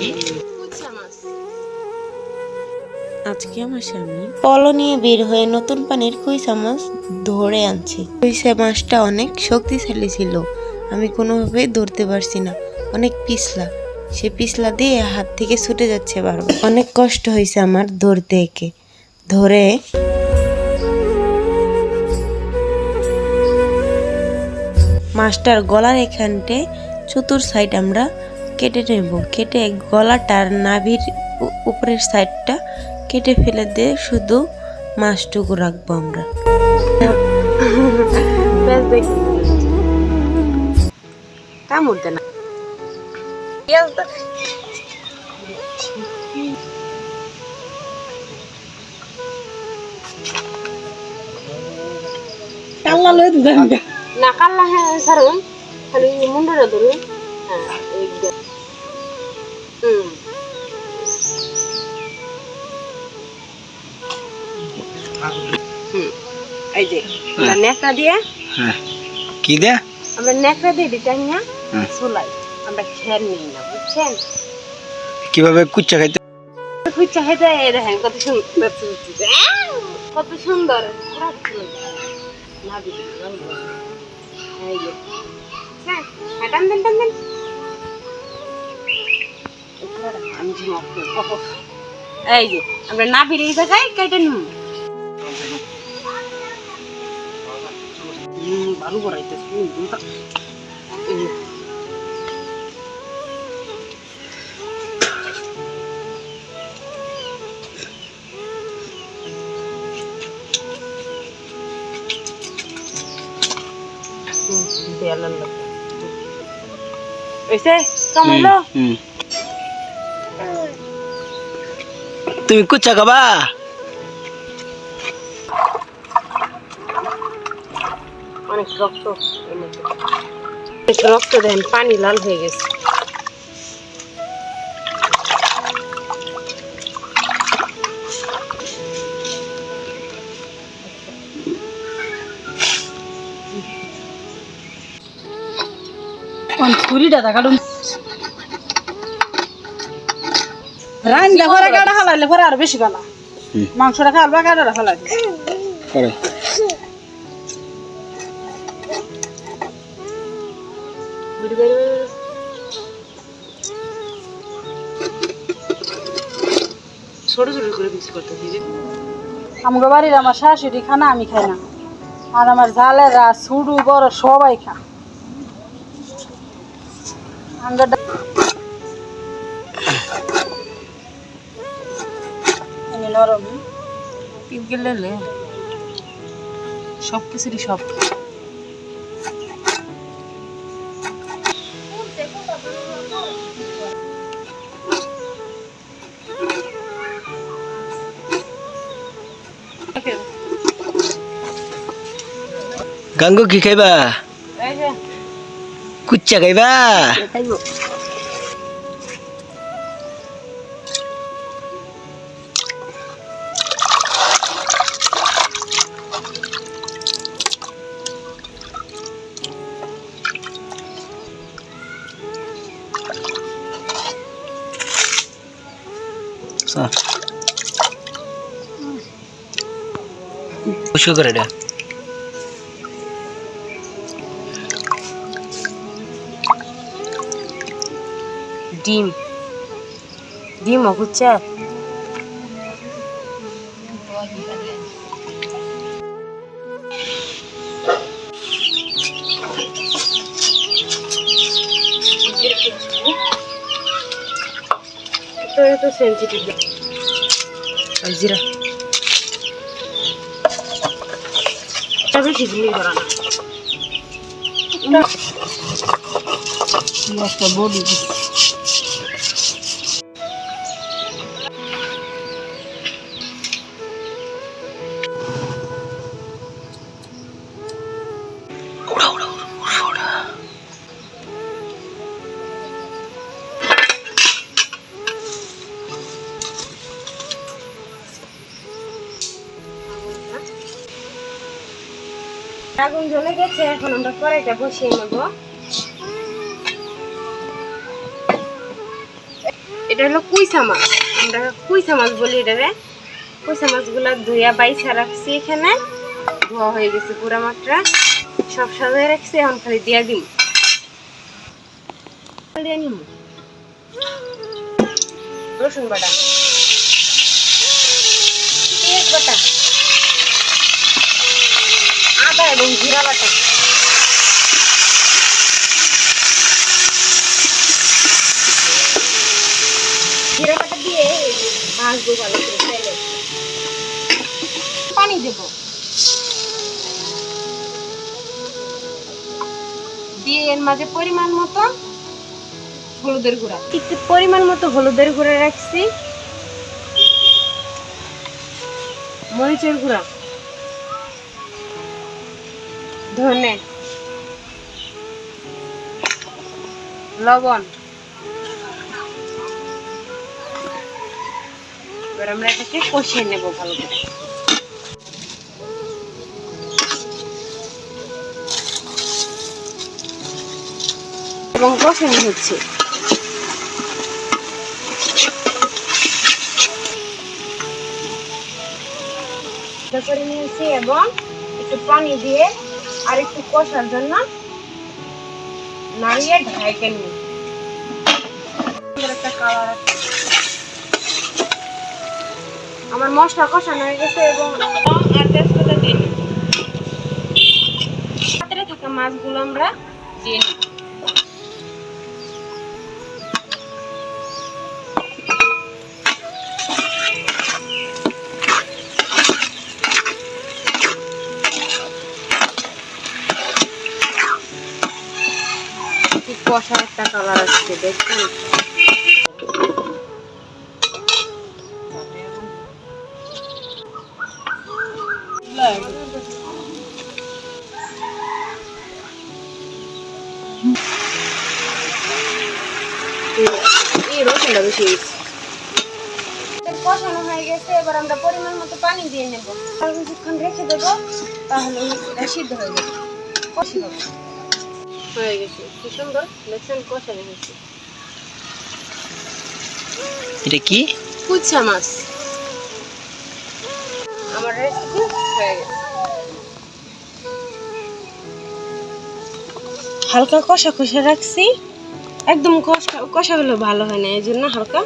কি? আজকে আমার স্বামী পলো নিয়ে বের হয়ে নতুন পানির কুইসা মাছ ধরে আনছে। কুইসা মাছটা অনেক শক্তিশালী ছিল। আমি কোনোভাবেই ধরতে পারছি না। অনেক পিছলা। সে পিছলা দিয়ে হাত থেকে ছুটে যাচ্ছে বারবার। অনেক কষ্ট হয়েছে আমার ধরতে একে। ধরে মাছটার গলার এখানটে চতুর সাইড আমরা কেটে নেব। কেটে গলাটার নাভির উপরের সাইডটা কেটে ফেলে দিয়ে শুধু মাছটুকু রাখব আমরা। কামড় দে না। কাল্লা লই না কাল্লা হ্যাঁ সারুন খালি মুন্ডটা ধরুন। হ্যাঁ এই যে নেকড়া দিয়ে হ্যাঁ। কি দে আমরা নেকড়া দিয়ে দিতে না চুলাই। আমরা খের নিই না বুঝছেন কীভাবে কুচ্চা খাইতে দেখেন কত সুন্দর কত এই যে। হ্যাঁ, হ্যাঁ, আমরা না বেরিয়ে দেখাই কেটে নিব ভালো করাইতেছে দুটা। লোকে। এসে কামাইলো। তুমি কুচ্চা খাবা রক্ত রক্ত দেন পানি লাল হয়ে গেছে। কোন ছুরিটা দেখালুম রান্না করে গাড়া হালাইলে পরে আর বেশি ভালো মাংসটা খাওয়ার বা হালাই ছোট ছোট করে মিক্স করতে দিদি আমাকে বাড়ির আমার শাশুড়ি খানা আমি খাই না। আর আমার জালেরা ছুডু বড় সবাই খা নরম। সব কিছুরই সব। গাঙ্গু কি খাইবা? কুচ্চা খাইবো? খুশি করে এটা ডিম। ডিম হচ্ছে তো সেন্সিটিভ জিরা। বেশি ঝুলি করা না। একটা বডি। আগুন জ্বলে গেছে, এখন আমরা কড়াইটা বসিয়ে নেব। এটা হলো কুইসা মাছ। আমরা কুইসা মাছ বলি এটারে কুইসা মাছগুলো ধুইয়া বাইছা রাখছি এখানে। ধোয়া হয়ে গেছে পুরা মাত্রা। সব সাজায় রাখছি, এখন খালি দিয়া দিম। দিয়ে নিম। রসুন বাটা পেঁয়াজ বাটা আদা এবং জিরা বাটা। জিরা বাটা দিয়ে মাছগুলো ভালো করে পানি দেব। দিয়ে এর মাঝে পরিমাণ মতো হলুদের গুঁড়া। একটু পরিমাণ মতো হলুদের গুঁড়া রাখছি। মরিচের গুঁড়া। ধনে। লবণ। এবার আমরা এটাকে কষিয়ে নেব ভালো করে। এবং কষানো হচ্ছে। করে নিয়েছি এবং একটু পানি দিয়ে আর একটু কষার জন্য নাড়িয়ে ঢাইকে নিই। একটা কালার আমার মশলা কষানো হয়ে গেছে এবং আর তেজপাতা দিয়ে থাকা মাছগুলো আমরা দিয়ে নিই। কষা একটা কালার আসছে, দেখুন। কষানো হয়ে গেছে, এবার আমরা পরিমাণ মতো পানি দিয়ে নেব। আর কিছুক্ষণ রেখে দেবো, তাহলে সিদ্ধ হয়ে যাবে। হয়ে গেছে। কি সুন্দর? দেখছেন কষা রেখেছি। এটা কি? কুচা মাছ। আমার রেসিপি হয়ে গেছে। হালকা কষা কষা রাখছি। একদম কষা কষা ভালো হয় না এই জন্য হালকা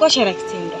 কষা রাখছি আমরা।